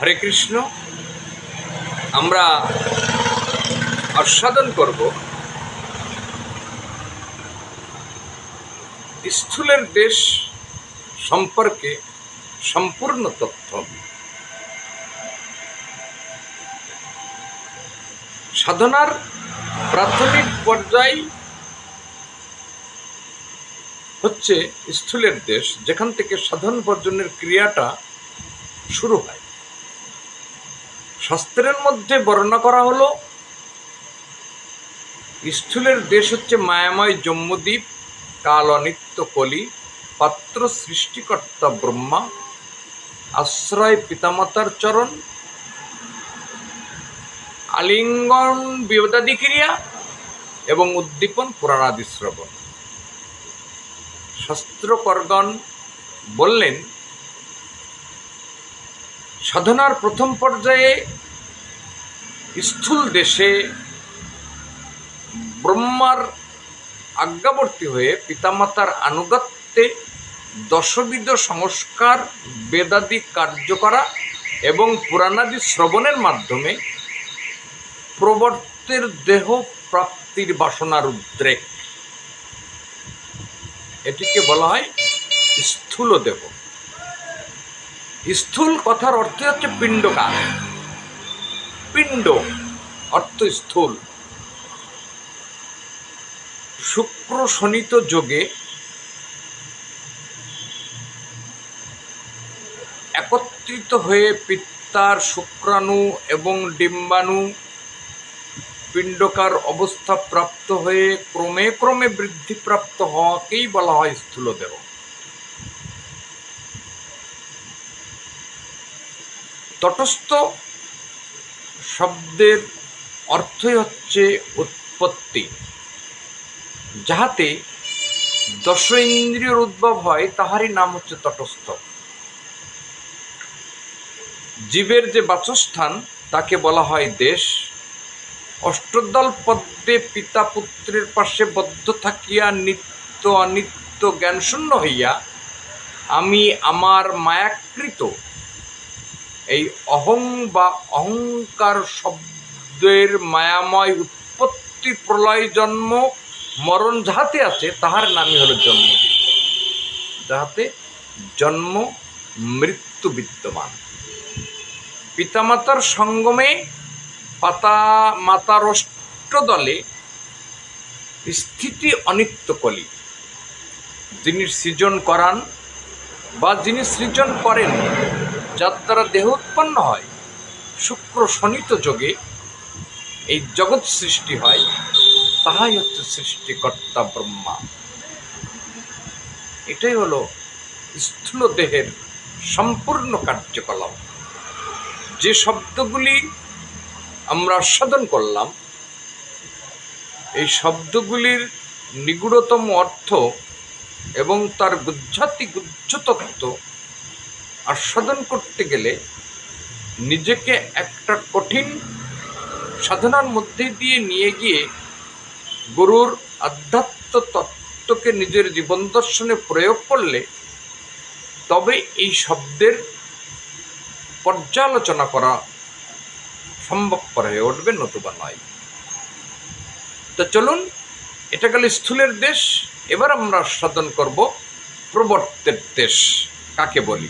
হরে কৃষ্ণ, আমরা আস্বাদন করব। স্থূলের দেশ সম্পর্কে সম্পূর্ণ তথ্য। সাধনার প্রাথমিক পর্যায় হচ্ছে স্থূলের দেশ, যেখান থেকে সাধন বর্জনের ক্রিয়াটা শুরু হয়। শাস্ত্রের মধ্যে বর্ণনা করা হলো, স্থূলের দেশ হচ্ছে মায়াময় জম্মদ্বীপ কাল অনিত্য কলি, পাত্র সৃষ্টিকর্তা ব্রহ্মা, আশ্রয় পিতামাতার চরণ, আলিঙ্গন বিপদাদি ক্রিয়া এবং উদ্দীপন পুরাণাদি শ্রবণ। শাস্ত্রকর্গণ বললেন সাধনার প্রথম পর্যায়ে স্থূল দেশে ব্রহ্মার আজ্ঞাবর্তী হয়ে পিতামাতার আনুগত্যে দশবিধ সংস্কার, বেদাদি কার্য করা এবং পুরাণাদি শ্রবণের মাধ্যমে প্রবর্তের দেহ প্রাপ্তির বাসনার উদ্রেক। এটিকে বলা হয় স্থূল দেহ। স্থূল কথার অর্থ হচ্ছে পিণ্ডকার। পিণ্ড অর্থ স্থূল। শুক্র শনিত যোগে একত্রিত হয়ে পিত্তার শুক্রাণু এবং ডিম্বাণু পিণ্ডকার অবস্থা প্রাপ্ত হয়ে ক্রমে ক্রমে বৃদ্ধিপ্রাপ্ত হওয়াকেই বলা হয় স্থূলদেহ। তটস্থ শব্দের অর্থই হচ্ছে উৎপত্তি। যাহাতে দশ ইন্দ্রিয়র উদ্ভব হয়, তাহারই নাম হচ্ছে তটস্থ। জীবের যে বাসস্থান, তাকে বলা হয় দেশ। অষ্টদল পদ্মে পিতা পুত্রের পাশে বদ্ধ থাকিয়া নিত্য অনিত্য জ্ঞানশূন্য হইয়া আমি আমার মায়াকৃত এই অহং বা অহংকার শব্দের মায়াময় উৎপত্তি প্রলয় জন্ম, মরণ যাহাতে আছে, তাহার নামই হলো জন্মদিন। যাহাতে জন্ম, মৃত্যু বিদ্যমান। পিতামাতার সঙ্গমে পাতা মাতার অষ্টদলে স্থিতি অনিত্যকলি যিনি সৃজন করান বা যিনি সৃজন করেন যার দ্বারা দেহ উৎপন্ন হয়। শুক্র শনিত যোগে এই জগৎ সৃষ্টি হয়, তাহাই হচ্ছে সৃষ্টিকর্তা ব্রহ্মা। এটাই হলো স্থূল দেহের সম্পূর্ণ কার্যকলাপ। যে শব্দগুলি আমরা আস্বাদন করলাম, এই শব্দগুলির নিগুড়তম অর্থ এবং তার গুজ্জাতি গুজ্জ তত্ত্ব আস্বাদন করতে গেলে নিজেকে একটা কঠিন সাধনার মধ্যে দিয়ে নিয়ে গিয়ে গুরুর আধ্যাত্ম তত্ত্বকে নিজের জীবন দর্শনে প্রয়োগ করলে তবে এই শব্দের পর্যালোচনা করা সম্ভবপর হয়ে উঠবে, নতুবা নয়। তো চলুন, এটা গেল স্থূলের দেশ। এবার আমরা আস্বাদন করব প্রবর্তের দেশ। কাকে বলি?